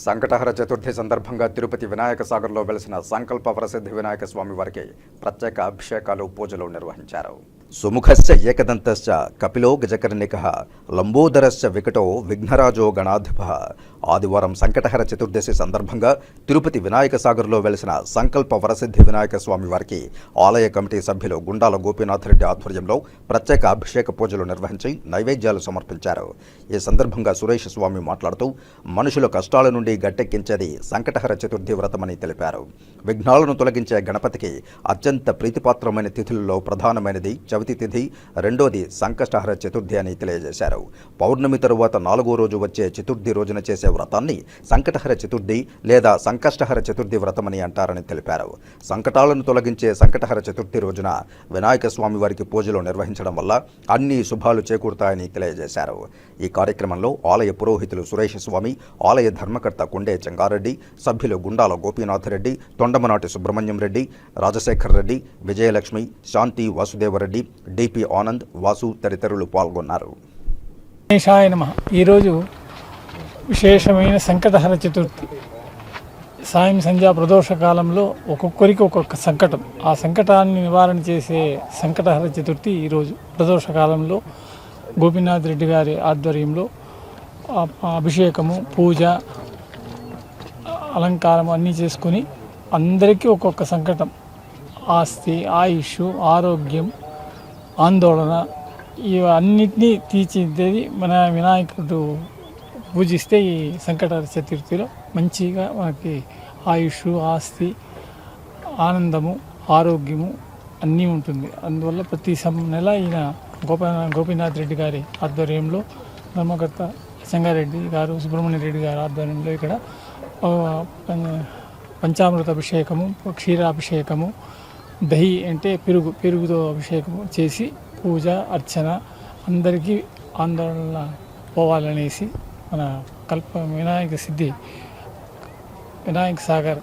సంకటహర చతుర్థి సందర్భంగా తిరుపతి వినాయక సాగర్లో వెలిసిన సంకల్ప ప్రసిద్ధి వినాయక స్వామి వారికి ప్రత్యేక అభిషేకాలు పూజలు నిర్వహించారు. సుముఖస్య ఏకదంతశ్చ కపిలో గజకర్ణిక లంబోదరశ్చ వికటో విఘ్నరాజో గణాధిప. ఆదివారం సంకటహర చతుర్దశి సందర్భంగా తిరుపతి వినాయక సాగర్లో వెలిసిన సంకల్ప వరసిద్ధి వినాయక స్వామి వారికి ఆలయ కమిటీ సభ్యులు గుండాల గోపీనాథ్ రెడ్డి ఆధ్వర్యంలో ప్రత్యేక అభిషేక పూజలు నిర్వహించి నైవేద్యాలు సమర్పించారు. ఈ సందర్భంగా సురేష్ స్వామి మాట్లాడుతూ మనుషుల కష్టాల నుండి గట్టెక్కించేది సంకటహర చతుర్థి వ్రతమని తెలిపారు. విఘ్నాలను తొలగించే గణపతికి అత్యంత ప్రీతిపాత్రమైన తిథులలో ప్రధానమైనది చవితి తిథి రెండోది సంకష్టహర చతుర్థి అని తెలియజేశారు. పౌర్ణమి తరువాత నాలుగో రోజు వచ్చే చతుర్థి రోజున చేసే వ్రతాన్ని సంకటహర చతుర్థి లేదా సంకష్టహర చతుర్థి వ్రతమని అంటారని తెలిపారు. సంకటాలను తొలగించే సంకటహర చతుర్థి రోజున వినాయక స్వామి వారికి పూజలు నిర్వహించడం వల్ల అన్ని శుభాలు చేకూరుతాయని తెలియజేశారు. ఈ కార్యక్రమంలో ఆలయ పురోహితులు సురేష్ స్వామి ఆలయ ధర్మకర్త కొండే చెంగారెడ్డి సభ్యులు గుండాల గోపీనాథ్ రెడ్డి తొండమనాటి సుబ్రహ్మణ్యం రెడ్డి రాజశేఖర్ రెడ్డి విజయలక్ష్మి శాంతి వాసుదేవరెడ్డి డిపి ఆనంద్ వాసు తదితరులు పాల్గొన్నారు. గణేశాయ నమ. ఈరోజు విశేషమైన సంకటహర చతుర్థి. సాయం సంధ్యా ప్రదోష కాలంలో ఒక్కొక్కరికి ఒక్కొక్క సంకటం. ఆ సంకటాన్ని నివారణ చేసే సంకటహర చతుర్థి ఈరోజు ప్రదోష కాలంలో గోపీనాథ్ రెడ్డి గారి ఆధ్వర్యంలో అభిషేకము పూజ అలంకారం అన్నీ చేసుకుని అందరికీ ఒక్కొక్క సంకటం. ఆస్తి ఆయుష్ ఆరోగ్యం ఆందోళన ఇవన్నిటినీ తీర్చిదిద్దేది మన వినాయకుడు పూజిస్తే ఈ సంకట చతుర్థిలో మంచిగా మనకి ఆయుష్ ఆస్తి ఆనందము ఆరోగ్యము అన్నీ ఉంటుంది. అందువల్ల ప్రతి సం నెల ఈయన గోపా గోపీనాథ్ రెడ్డి గారి ఆధ్వర్యంలో ధర్మకర్త సంగారెడ్డి గారు సుబ్రహ్మణ్య రెడ్డి గారి ఆధ్వర్యంలో ఇక్కడ పంచామృత అభిషేకము క్షీరాభిషేకము దహి అంటే పెరుగు పెరుగుతో అభిషేకం చేసి పూజ అర్చన అందరికీ ఆందోళన పోవాలనేసి మన కల్ప వినాయక సిద్ధి వినాయక సాగర్